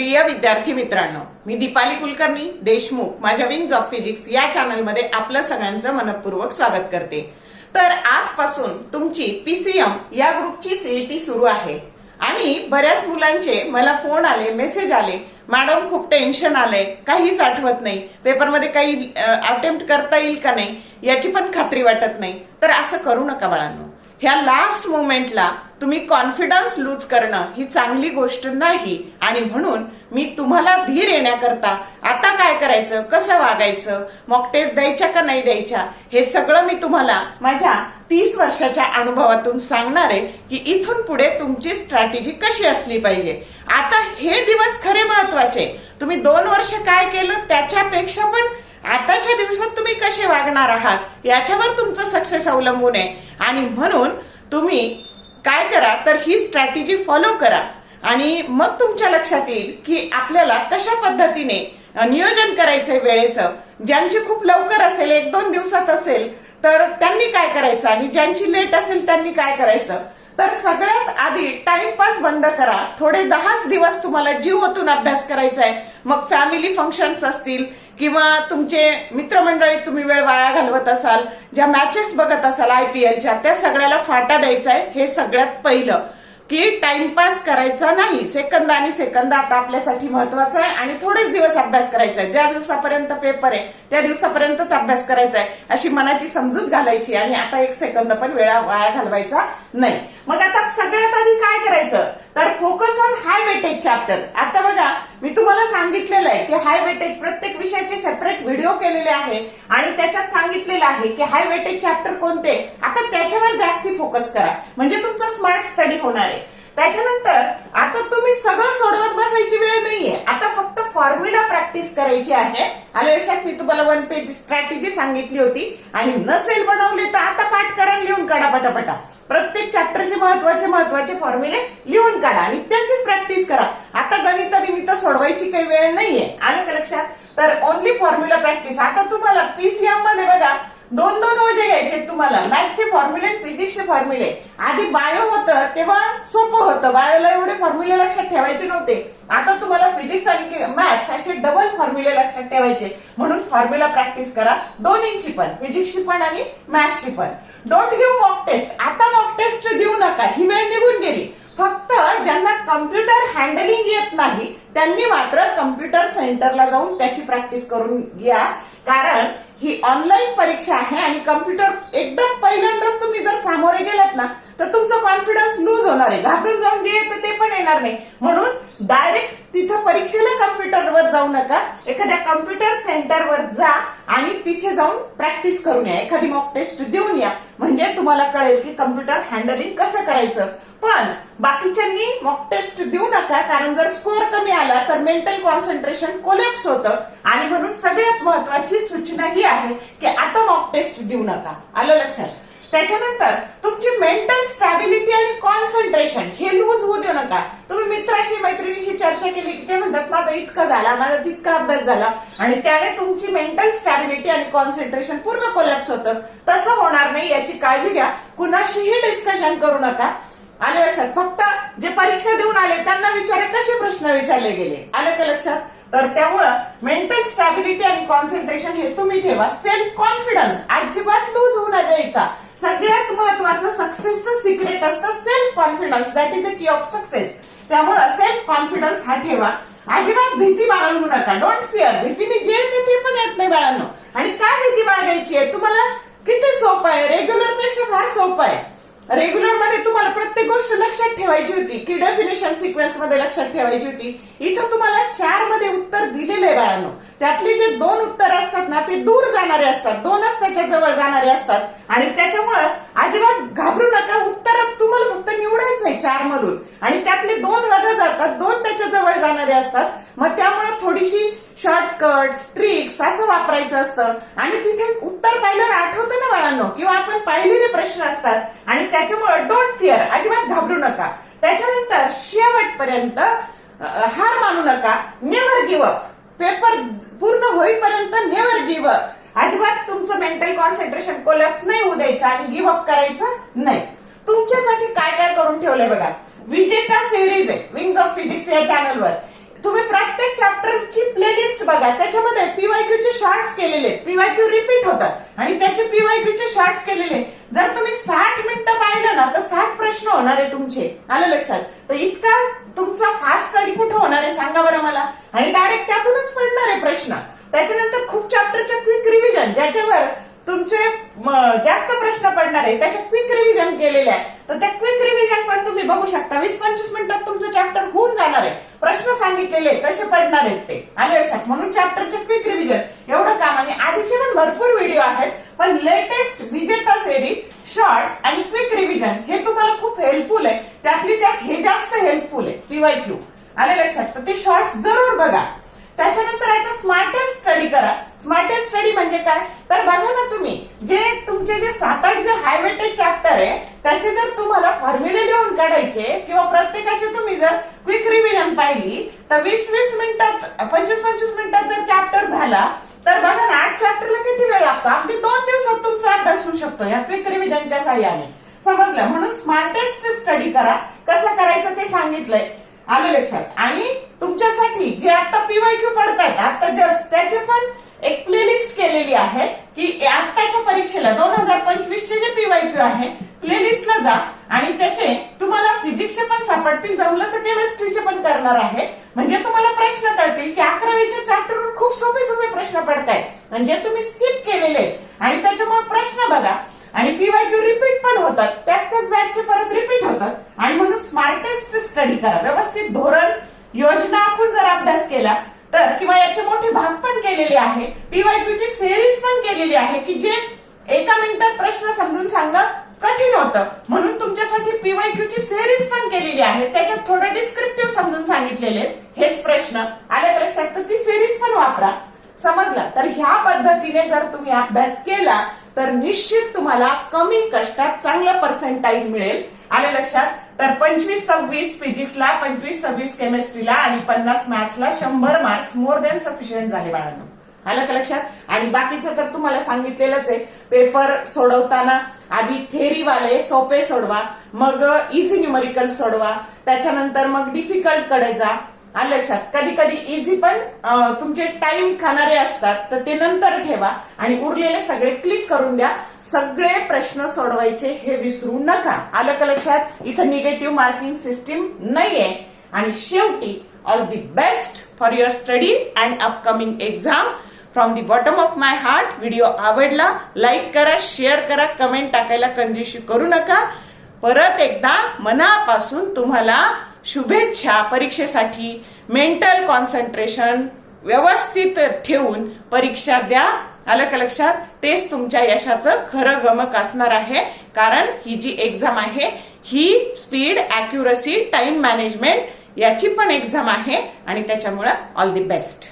प्रिय विद्यार्थी मित्रांनो मी दीपाली कुलकर्णी देशमुख माझ्या विंग्ज ऑफ फिजिक्स या चॅनलमध्ये आपलं सगळ्यांचं मनपूर्वक स्वागत करते. तर आजपासून तुमची पीसीएम या ग्रुपची सीईटी सुरू आहे. आणि बऱ्याच मुलांचे मला फोन आले मेसेज आले मॅडम खूप टेन्शन आलंय काहीच आठवत नाही पेपरमध्ये काही अटेम्प्ट करता येईल का नाही याची पण खात्री वाटत नाही. तर असं करू नका बाळांनो. ह्या लास्ट मोमेंटला तुम्ही कॉन्फिडन्स लूज करणं ही चांगली गोष्ट नाही. आणि म्हणून मी तुम्हाला धीर येण्याकरता आता काय करायचं कसं वागायचं मॉक टेस्ट द्यायच्या का नाही द्यायच्या हे सगळं मी तुम्हाला माझ्या तीस वर्षाच्या अनुभवातून सांगणार आहे की इथून पुढे तुमची स्ट्रॅटेजी कशी असली पाहिजे. आता हे दिवस खरे महत्त्वाचे. तुम्ही दोन वर्ष काय केलं त्याच्यापेक्षा पण आताच्या दिवसात तुम्ही कसे वागणार आहात याच्यावर तुमचं सक्सेस अवलंबून आहे. आणि म्हणून तुम्ही काय करा तर ही स्ट्रॅटेजी फॉलो करा. आणि मग तुमच्या लक्षात येईल की आपल्याला कशा पद्धतीने नियोजन करायचंय वेळेचं. ज्यांची खूप लवकर असेल एक दोन दिवसात असेल तर त्यांनी काय करायचं? आणि ज्यांची लेट असेल त्यांनी काय करायचं? तर सगळ्यात आधी टाइमपास बंद करा. थोडे दहाच दिवस तुम्हाला जीव ओतून अभ्यास करायचा आहे मग फॅमिली फंक्शन्स असतील किंवा तुमचे मित्रमंडळी तुम्ही वेळ वाया घालवत असाल ज्या मॅचेस बघत असाल आयपीएलच्या त्या सगळ्याला फाटा द्यायचा आहे हे सगळ्यात पहिलं. की टाइमपास करायचा नाही सेकंद आणि सेकंद आता आपल्यासाठी महत्वाचं आहे आणि थोडेच दिवस अभ्यास करायचा आहे. ज्या दिवसापर्यंत पेपर आहे त्या दिवसापर्यंतच अभ्यास करायचा आहे अशी मनाची समजूत घालायची आणि आता एक सेकंद पण वेळा वाया घालवायचा नाही. मग आता सगळ्यात आधी काय करायचं? तर focus on high weightage chapter आता बघा मी तुम्हाला सांगितलेलं आहे की हाय वेटेज प्रत्येक विषयाचे सेपरेट व्हिडिओ केलेले आहे आणि त्याच्यात सांगितलेलं आहे की हाय वेटेज चॅप्टर कोणते? आता त्याच्यावर जास्ती फोकस करा. म्हणजे तुमचा स्मार्ट स्टडी होणार आहे. त्याच्यानंतर आता तुम्ही सगळं सोडवत बसायची वेळ नाहीये. आता फक्त फॉर्म्युला प्रॅक्टिस करायची आहे. आलं लक्षात मी तुम्हाला वन पेज स्ट्रॅटेजी सांगितली होती. आणि नसेल बनवली तर आता पाठ करा लिहून काढा पटापटा. प्रत्येक चॅप्टरचे महत्त्वाचे महत्त्वाचे फॉर्म्युले लिहून काढा आणि त्यांचीच प्रॅक्टिस करा. आता गणित निमित्त सोडवायची काही वेळ नाहीये. आलं का लक्षात? तर ओनली फॉर्म्युला प्रॅक्टिस आता तुम्हाला पीसीएममध्ये बघा. दोन दोन ओझे घ्यायचे तुम्हाला. मॅथचे फॉर्म्युले फिजिक्सचे फॉर्म्युले आधी बायो होतं तेव्हा सोपं होतं. बायोला एवढे फॉर्म्युले लक्षात ठेवायचे नव्हते. आता तुम्हाला फिजिक्स आणि मॅथ्स असे डबल फॉर्म्युले लक्षात ठेवायचे म्हणून फॉर्म्युला प्रॅक्टिस करा. दोन्हीची पण फिजिक्सची पण आणि मॅथ्सची पण. डोंट गिव्ह मॉक टेस्ट आता मॉक टेस्ट देऊ नका. ही वेळ निघून गेली. फक्त ज्यांना कम्प्युटर हँडलिंग येत नाही त्यांनी मात्र कम्प्युटर सेंटरला जाऊन त्याची प्रॅक्टिस करून घ्या. कारण ही ऑनलाईन परीक्षा आहे आणि कम्प्युटर एकदम पहिल्यांदाच तुम्ही जर सामोरे गेलात ना तर तुमचा कॉन्फिडन्स लूज होणार आहे. घाबरून जाऊन जे येतं ते पण येणार नाही. म्हणून डायरेक्ट तिथं परीक्षेला कम्प्युटरवर जाऊ नका. एखाद्या कम्प्युटर सेंटरवर जा आणि तिथे जाऊन प्रॅक्टिस करून या. एखादी मॉक टेस्ट देऊन या. म्हणजे तुम्हाला कळेल की कम्प्युटर हँडलिंग कसं करायचं. पण बाकीच्यांनी मॉक टेस्ट देऊ नका कारण जर स्कोअर कमी आला तर मेंटल कॉन्सन्ट्रेशन कोलॅप्स होतं. आणि म्हणून सगळ्यात महत्वाची सूचना ही आहे की आता मॉक टेस्ट देऊ नका. आलं लक्षात? त्याच्यानंतर तुमची मेंटल स्टॅबिलिटी आणि कॉन्सन्ट्रेशन हे लूज होऊ देऊ नका. तुम्ही मित्राशी मैत्रिणीशी चर्चा केली की ते म्हणतात माझा इतका झाला माझा तितका अभ्यास झाला. आणि त्याने तुमची मेंटल स्टॅबिलिटी आणि कॉन्सन्ट्रेशन पूर्ण कोलॅप्स होतं. तसं होणार नाही याची काळजी घ्या. कुणाशीही डिस्कशन करू नका. आले लक्षात? फक्त जे परीक्षा देऊन आले त्यांना विचारे कसे प्रश्न विचारले गेले? आले का लक्षात? तर त्यामुळं मेंटल स्टॅबिलिटी आणि कॉन्सन्ट्रेशन हे तुम्ही ठेवा. सेल्फ कॉन्फिडन्स अजिबात लूज होऊ न द्यायचा सगळ्यात महत्वाचं सक्सेसचं सिक्रेट असतं self confidence that is a key of success त्यामुळं सेल्फ कॉन्फिडन्स हा ठेवा. अजिबात भीती बाळगू नका. डोंट फिअर भीतीने जे येते ते पण येत नाही बाळांनो. आणि काय भीती बाळगायची आहे? तुम्हाला किती सोपं आहे? रेग्युलरपेक्षा फार सोपं आहे. रेग्युलरमध्ये तुम्हाला प्रत्येक गोष्ट लक्षात ठेवायची होती. की डेफिनेशन सिक्वेन्समध्ये लक्षात ठेवायची होती. इथं तुम्हाला चारमध्ये उत्तर दिलेलं आहे बाळांनो. त्यातली जे दोन उत्तर असतात ना ते दूर जाणारे असतात दोनच त्याच्याजवळ जाणारे असतात. आणि त्याच्यामुळं अजिबात घाबरू नका उत्तर तुम्हाला फक्त निवडायचं आहे चार मधून आणि त्यातले दोन वजा जातात दोन त्याच्याजवळ जाणारे असतात. मग त्यामुळे थोडीशी शॉर्टकट ट्रिक्स असं वापरायचं असतं. आणि तिथे उत्तर पाहिल्यावर आठवतं ना बाळांनो किंवा आपण पाहिलेले प्रश्न असतात. आणि त्याच्यामुळे डोंट फिअर अजिबात घाबरू नका. त्याच्यानंतर शेवटपर्यंत हार मानू नका. नेव्हर गिव्ह अप पेपर पूर्ण होईपर्यंत नेवर गिव्ह अप अजिबात तुमचं मेंटल कॉन्सन्ट्रेशन कोलॅप्स नाही होऊ द्यायचं आणि गिव्ह अप करायचं नाही. तुमच्यासाठी काय काय करून ठेवलंय बघा. विजेता सिरीज आहे विंग्स ऑफ फिजिक्स या चॅनलवर तुम्ही प्रत्येक चॅप्टरची प्लेलिस्ट बघा. त्याच्यामध्ये पीवायक्यू चे शॉर्ट्स केलेले पीवायक्यू रिपीट होतात. आणि त्याचे पीवायक्यू चे शॉर्ट्स केलेले जर तुम्ही साठ मिनिटं पाहिलं ना तर साठ प्रश्न होणार आहे तुमचे. आलं लक्षात? तर इतका तुमचा फास्ट स्टडी कुठं होणार आहे सांगा बरं मला. आणि डायरेक्ट त्यातूनच पडणार आहे प्रश्न. त्याच्यानंतर खूप चॅप्टरच्या क्विक रिव्हिजन ज्याच्यावर तुमचे जास्त प्रश्न पडणार आहे. त्याच्या क्विक रिव्हिजन केलेले आहे. तर त्या क्विक रिव्हिजन पण तुम्ही बघू शकता. वीस पंचवीस मिनिटात तुमचं चॅप्टर होऊन जाणार आहे. प्रश्न सांगितलेले कसे पडणार आहेत ते. आले लक्षात. म्हणून चॅप्टरचे क्विक रिव्हिजन एवढं काम आणि आधीचे पण भरपूर व्हिडिओ आहेत. पण लेटेस्ट विजेता सेरीज शॉर्ट्स आणि क्विक रिव्हिजन हे तुम्हाला खूप हेल्पफुल आहे. त्यातली त्यात हे जास्त हेल्पफुल आहे. पीवायक्यू आले लक्षात. तर ते शॉर्ट्स जरूर बघा. त्याच्यानंतर आता स्मार्टेस्ट स्टडी करा. स्मार्टेस्ट स्टडी म्हणजे काय? तर बघा ना तुम्ही जे तुमचे जे सात आठ जे हायवेटेड चॅप्टर आहे त्याचे जर तुम्हाला फॉर्म्युले लिहून काढायचे किंवा प्रत्येकाचे तुम्ही जर क्विक रिव्हिजन पाहिली तर वीस वीस मिनिटात पंचवीस पंचवीस मिनिटात जर चॅप्टर झाला तर बघा ना आठ चॅप्टरला किती वेळ लागतो? अगदी दोन दिवसात तुमचा अभ्यास होऊ शकतो या क्विक रिव्हिजनच्या साह्याने. समजलं? म्हणून स्मार्टेस्ट स्टडी करा. कसं करायचं ते सांगितलंय. आलं लक्षात? आणि तुमच्यासाठी जे आता पीवायक्यू पडतात आता जस्ट त्याचे पण एक प्लेलिस्ट केलेली आहे की आत्ताच्या परीक्षेला दोन हजार पंचवीस चे जे पीवायक्यू आहे प्लेलिस्टला जा आणि त्याचे तुम्हाला फिजिक्सचे पण सापडतील जमलं तर केमिस्ट्रीचे पण करणार आहे. म्हणजे तुम्हाला प्रश्न कळतील की अकरावीच्या चॅप्टरवर खूप सोपे सोपे प्रश्न पडतायत. म्हणजे तुम्ही स्किप केलेले आणि त्याच्यामुळे प्रश्न बघा. आणि पीवायक्यू रिपीट पण होतात. त्याच त्याच बॅचचे परत रिपीट होतात. आणि म्हणून स्मार्टेस्ट स्टडी करा. व्यवस्थित धोरण योजना आखून जर अभ्यास केला तर किंवा याचे मोठे भाग पण केलेले आहे पीवायक्यूची सिरीज पण केलेली आहे की जे एका मिनिटात प्रश्न समजून सांगणं कठीण होतं. म्हणून तुमच्यासाठी पीवायक्यू ची सिरीज पण केलेली आहे त्याच्यात थोडं डिस्क्रिप्टिव्ह समजून सांगितलेले आहेत. हेच प्रश्न. आले लक्षात? तर ती सिरीज पण वापरा. समजला? तर ह्या पद्धतीने जर तुम्ही अभ्यास केला तर निश्चित तुम्हाला कमी कष्टात चांगलं पर्सेंटाईल मिळेल. आले लक्षात? तर पंचवीस सव्वीस फिजिक्सला पंचवीस सव्वीस केमिस्ट्रीला आणि पन्नास मॅथ्सला शंभर मार्क्स मोर देन सफिशियंट झाले बाळांनो. आलं का लक्षात? आणि बाकीचं तर तुम्हाला सांगितलेलंच आहे. पेपर सोडवताना आधी थेरीवाले सोपे सोडवा मग इझी न्यूमरिकल सोडवा त्याच्यानंतर मग डिफिकल्टकडे जा आलं लक्षात. कधी कधी इझी पण तुमचे टाइम खाणारे असतात तर ते नंतर ठेवा आणि उरलेले सगळे क्लिक करून द्या. सगळे प्रश्न सोडवायचे हे विसरू नका. आलं का लक्षात? इथं निगेटिव्ह मार्किंग सिस्टीम नाहीये. आणि शेवटी all the best for your study and upcoming exam from the bottom of my heart video आवडला लाईक करा शेअर करा कमेंट टाकायला कंजूशी करू नका. परत एकदा मनापासून तुम्हाला शुभेच्छा परीक्षेसाठी मेंटल कॉन्सन्ट्रेशन व्यवस्थित ठेवून परीक्षा द्या. आलं का लक्षात तेच तुमच्या यशाचं खरं गमक असणार आहे. कारण ही जी एक्झाम आहे ही स्पीड अॅक्युरसी टाइम मॅनेजमेंट याची पण एक्झाम आहे आणि त्याच्यामुळं ऑल दी बेस्ट